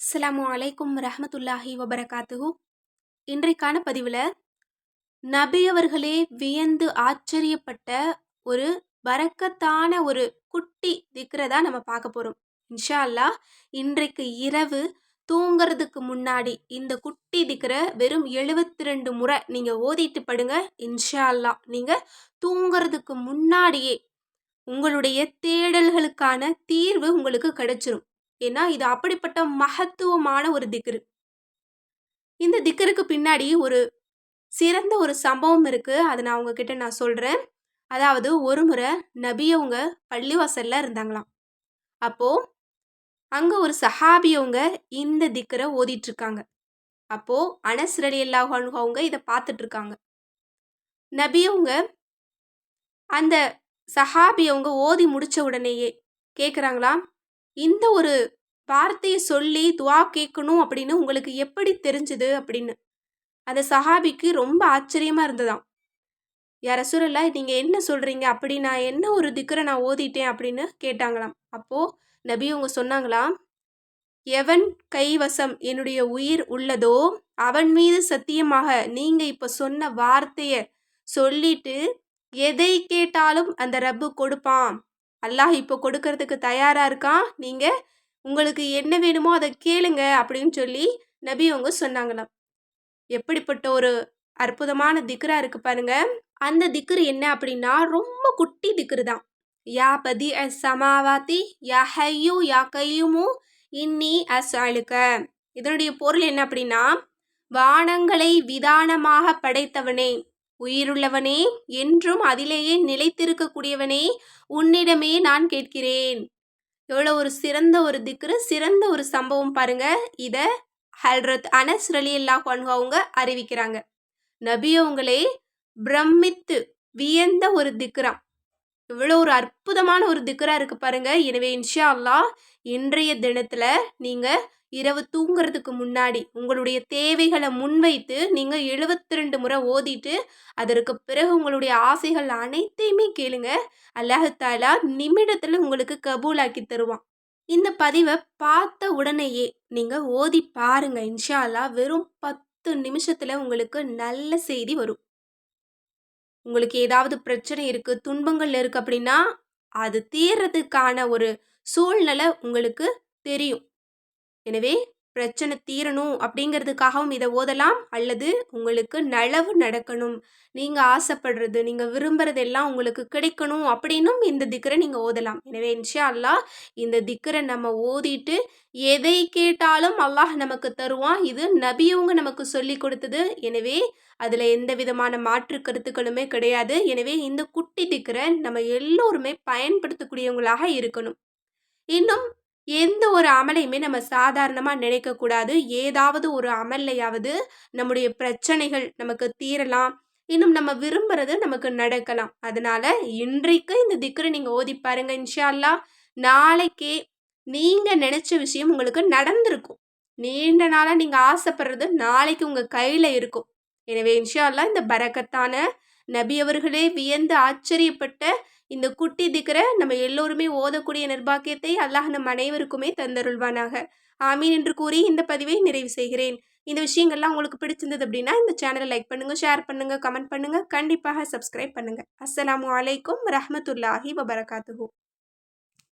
அஸ்லாமு அலைக்கும் ரஹமத்துல்லாஹி வபரகாத்துஹு. இன்றைக்கான பதிவில் நபி அவர்களே வியந்து ஆச்சரியப்பட்ட ஒரு வரக்கத்தான ஒரு குட்டி திக்கிறதா நம்ம பார்க்க போகிறோம் இன்ஷா அல்லாஹ் இன்றைக்கு இரவு தூங்குறதுக்கு முன்னாடி இந்த குட்டி திக்கிற வெறும் எழுபத்தி ரெண்டு முறை நீங்கள் ஓதிட்டு படுங்க. இன்ஷா அல்லாஹ் நீங்கள் தூங்குறதுக்கு முன்னாடியே உங்களுடைய தேடல்களுக்கான தீர்வு உங்களுக்கு கிடைச்சிரும். ஏன்னா இது அப்படிப்பட்ட மகத்துவமான ஒரு திக்ரு. இந்த திக்கருக்கு பின்னாடி ஒரு சிறந்த ஒரு சம்பவம் இருக்கு. அதை நான் உங்ககிட்ட நான் சொல்றேன். அதாவது ஒரு முறை நபியவங்க பள்ளிவாசல்ல இருந்தாங்களாம். அப்போ அங்க ஒரு சஹாபியவங்க இந்த திக்கரை ஓதிட்டு இருக்காங்க அப்போ அனஸ் ரலி அல்லாஹ் அவங்க இதை பார்த்துட்டு இருக்காங்க நபியவங்க அந்த சஹாபியவங்க ஓதி முடிச்ச உடனேயே கேட்குறாங்களாம் இந்த ஒரு வார்த்தையை சொல்லி துவா கேட்கணும் அப்படின்னு உங்களுக்கு எப்படி தெரிஞ்சுது அப்படின்னு? அந்த சஹாபிக்கு ரொம்ப ஆச்சரியமாக இருந்ததாம். யார நீங்கள் என்ன சொல்கிறீங்க அப்படி நான் என்ன ஒரு திக்கரை நான் ஓதிட்டேன்? அப்படின்னு கேட்டாங்களாம். அப்போது நபி அவங்க சொன்னாங்களாம் எவன் கைவசம் என்னுடைய உயிர் உள்ளதோ அவன் மீது சத்தியமாக நீங்கள் இப்போ சொன்ன வார்த்தையை சொல்லிட்டு எதை கேட்டாலும் அந்த ரப்பு கொடுப்பான். அல்லாஹ் இப்போ கொடுக்கறதுக்கு தயாராக இருக்கான் நீங்கள் உங்களுக்கு என்ன வேணுமோ அதை கேளுங்க அப்படின்னு சொல்லி நபி அவங்க சொன்னாங்களாம். எப்படிப்பட்ட ஒரு அற்புதமான திக்ரா இருக்கு பாருங்க. அந்த திக்ரு என்ன அப்படின்னா ரொம்ப குட்டி திக்ரு தான். யா பதி அஸ் சமாவாத்தி யா ஹையு யா கையுமு இன்னி அஸ் அழுக்க இதனுடைய பொருள் என்ன அப்படின்னா வானங்களை விதானமாக படைத்தவனே. உயிருள்ளவனே என்றும் அதிலேயே நிலைத்திருக்கக்கூடியவனே உன்னிடமே நான் கேட்கிறேன். எவ்வளோ ஒரு சிறந்த ஒரு திக்ரு சிறந்த ஒரு சம்பவம் பாருங்க. இதை ஹல்ரத் அனஸ் ரலி அல்லாஹ் அவங்க அறிவிக்கிறாங்க. நபியவங்களே பிரமித்து வியந்த ஒரு திக்ரம் இவ்வளோ ஒரு அற்புதமான ஒரு திக்கராக இருக்கு பாருங்க. எனவே இன்ஷா அல்லா இன்றைய தினத்தில் நீங்கள் இரவு தூங்குறதுக்கு முன்னாடி உங்களுடைய தேவைகளை முன்வைத்து நீங்கள் எழுபத்தி ரெண்டு முறை ஓதிட்டு அதற்கு பிறகு உங்களுடைய ஆசைகள் அனைத்தையுமே கேளுங்க. அல்லாஹாலா நிமிடத்தில் உங்களுக்கு கபூலாக்கி தருவான். இந்த பதிவை பார்த்த உடனேயே நீங்கள் ஓதி பாருங்க. இன்ஷா அல்லா வெறும் பத்து நிமிஷத்தில் உங்களுக்கு நல்ல செய்தி வரும். உங்களுக்கு ஏதாவது பிரச்சனை இருக்குது துன்பங்கள் இருக்குது அப்படின்னா அது தீர்றதுக்கான ஒரு சூழ்நிலை உங்களுக்கு தெரியும். எனவே பிரச்சனை தீரணும் அப்படிங்கிறதுக்காகவும் இதை ஓதலாம் அல்லது உங்களுக்கு நலவு நடக்கணும். நீங்கள் ஆசைப்படுறது நீங்கள் விரும்புறது எல்லாம் உங்களுக்கு கிடைக்கணும் அப்படின்னும் இந்த திக்கரை நீங்கள் ஓதலாம். எனவே இன்ஷா அல்லாஹ் இந்த திக்கரை நம்ம ஓதிட்டு எதை கேட்டாலும் அல்லாஹ் நமக்கு தருவான். இது நபியவங்க நமக்கு சொல்லி கொடுத்தது. எனவே அதில் எந்த விதமான மாற்று கருத்துக்களுமே கிடையாது. எனவே இந்த குட்டி திக்கரை நம்ம எல்லோருமே பயன்படுத்தக்கூடியவங்களாக இருக்கணும். இன்னும் எந்த ஒரு அமலையுமே நம்ம சாதாரணமாக நினைக்கக்கூடாது. ஏதாவது ஒரு அமல்லையாவது நம்முடைய பிரச்சனைகள் நமக்கு தீரலாம். இன்னும் நம்ம விரும்புறது நமக்கு நடக்கலாம். அதனால இன்றைக்கு இந்த திக்கரை நீங்கள் ஓதி பாருங்க இன்ஷால்லா நாளைக்கே நீங்கள் நினச்ச விஷயம் உங்களுக்கு நடந்திருக்கும். நீண்ட நாளாக நீங்கள் ஆசைப்படுறது நாளைக்கு உங்கள் கையில் இருக்கும். எனவே இன்ஷால்லா இந்த பரக்கத்தான நபி அவர்களே வியந்து ஆச்சரியப்பட்ட இந்த குட்டி திக்கரை நம்ம எல்லோருமே ஓதக்கூடிய நிர்பாக்கியத்தை அல்லாஹ் நம் அனைவருக்குமே தந்தருள்வானாக. ஆமீன் என்று கூறி இந்த பதிவை நிறைவு செய்கிறேன். இந்த விஷயங்கள்லாம் உங்களுக்கு பிடிச்சிருந்தது அப்படின்னா இந்த சேனலை லைக் பண்ணுங்கள் ஷேர் பண்ணுங்கள் கமெண்ட் பண்ணுங்க. கண்டிப்பாக சப்ஸ்கிரைப் பண்ணுங்கள் அஸ்லாம் வலைக்கம் ரஹமத்துல்லாஹி வபரகாத்துஹூ.